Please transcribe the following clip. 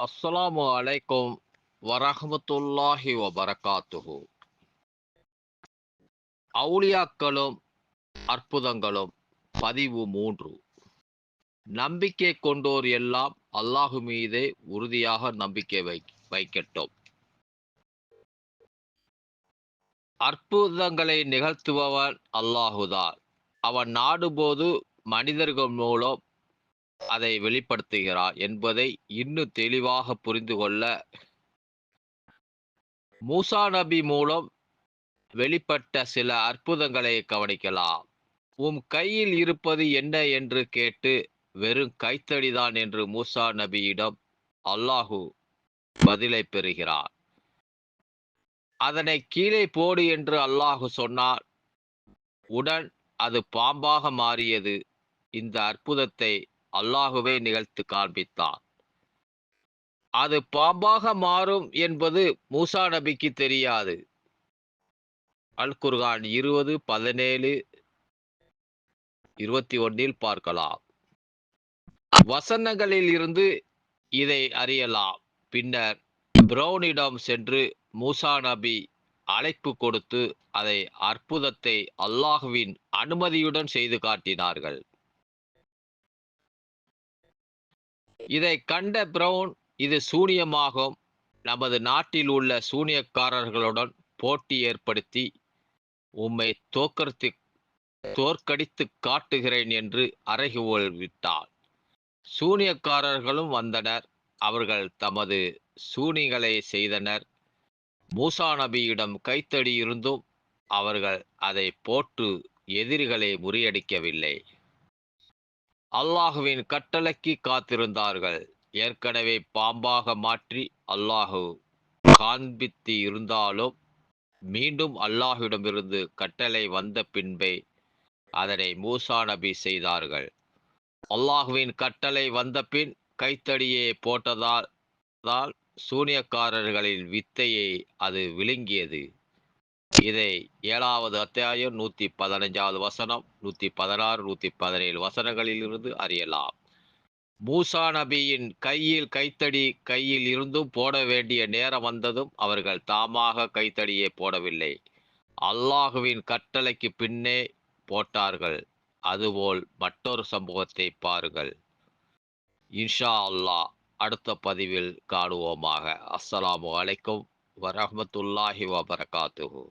அஸ்ஸலாமு அலைக்கும் வரஹமத்துல்லாஹி வபரகாத்துஹு அவுளியாக்களும் அற்புதங்களும் பதிவு மூன்று நம்பிக்கை கொண்டோர் எல்லாம் அல்லாஹு மீதே உறுதியாக நம்பிக்கை வை வைக்கட்டும் அற்புதங்களை நிகழ்த்துபவன் அல்லாஹுதான் அவன் நாடுபோது மனிதர்கள் மூலம் அதை வெளிப்படுத்துகிறார் என்பதை இன்னும் தெளிவாக புரிந்து கொள்ள மூசா நபி மூலம் வெளிப்பட்ட சில அற்புதங்களை கவனிக்கலாம். உம் கையில் இருப்பது என்ன என்று கேட்டு வெறும் கைத்தடிதான் என்று மூசா நபியிடம் அல்லாஹு பதிலை பெறுகிறார் அதனை கீழே போடு என்று அல்லாஹு சொன்னார் உடன் அது பாம்பாக மாறியது. இந்த அற்புதத்தை அல்லாஹுவே நிகழ்த்து காண்பித்தான். அது பாம்பாக மாறும் என்பது மூசா நபிக்கு தெரியாது. அல் குர்கான் இருபது பதினேழு இருபத்தி ஒன்னில் பார்க்கலாம். வசனங்களில் இருந்து இதை அறியலாம். பின்னர் பிரௌனிடம் சென்று மூசா நபி அழைப்பு கொடுத்து அதை அற்புதத்தை அல்லாஹுவின் அனுமதியுடன் செய்து காட்டினார்கள். இதை கண்ட பிரவுன் இது சூனியமாகும். நமது நாட்டில் உள்ள சூனியக்காரர்களுடன் போட்டி ஏற்படுத்தி உம்மை தோக்கடித்து தோற்கடித்து காட்டுகிறேன் என்று அறைகோல் விட்டார் சூனியக்காரர்களும் வந்தனர். அவர்கள் தமது சூனிகளை செய்தனர். மூசா நபியிடம் கைத்தடி இருந்தும் அவர்கள் அதை போட்டு எதிரிகளை முறியடிக்கவில்லை. அல்லாஹுவின் கட்டளைக்கு காத்திருந்தார்கள். ஏற்கனவே பாம்பாக மாற்றி அல்லாஹு காண்பித்து இருந்தாலும் மீண்டும் அல்லாஹுவிடமிருந்து கட்டளை வந்த பின்பே அதனை மூசா நபி செய்தார்கள். அல்லாஹுவின் கட்டளை வந்த பின் கைத்தடியே போட்டதால் தான் சூனியக்காரர்களின் வித்தையை அது விழுங்கியது. இதை ஏழாவது அத்தியாயம் நூத்தி பதினஞ்சாவது வசனம் நூத்தி பதினாறு நூத்தி பதினேழு வசனங்களில் இருந்து அறியலாம். மூசா நபியின் கையில் கைத்தடி கையில் இருந்தும் போட வேண்டிய நேரம் வந்ததும் அவர்கள் தாமாக கைத்தடியை போடவில்லை. அல்லாஹுவின் கட்டளைக்கு பின்னே போட்டார்கள். அதுபோல் மற்றொரு சம்பவத்தை பாருங்கள். இன்ஷா அல்லாஹ் அடுத்த பதிவில் காணுவோமாக. அஸ்ஸலாமு அலைக்கும் வரஹமத்துல்லாஹி வபரகாத்துஹு.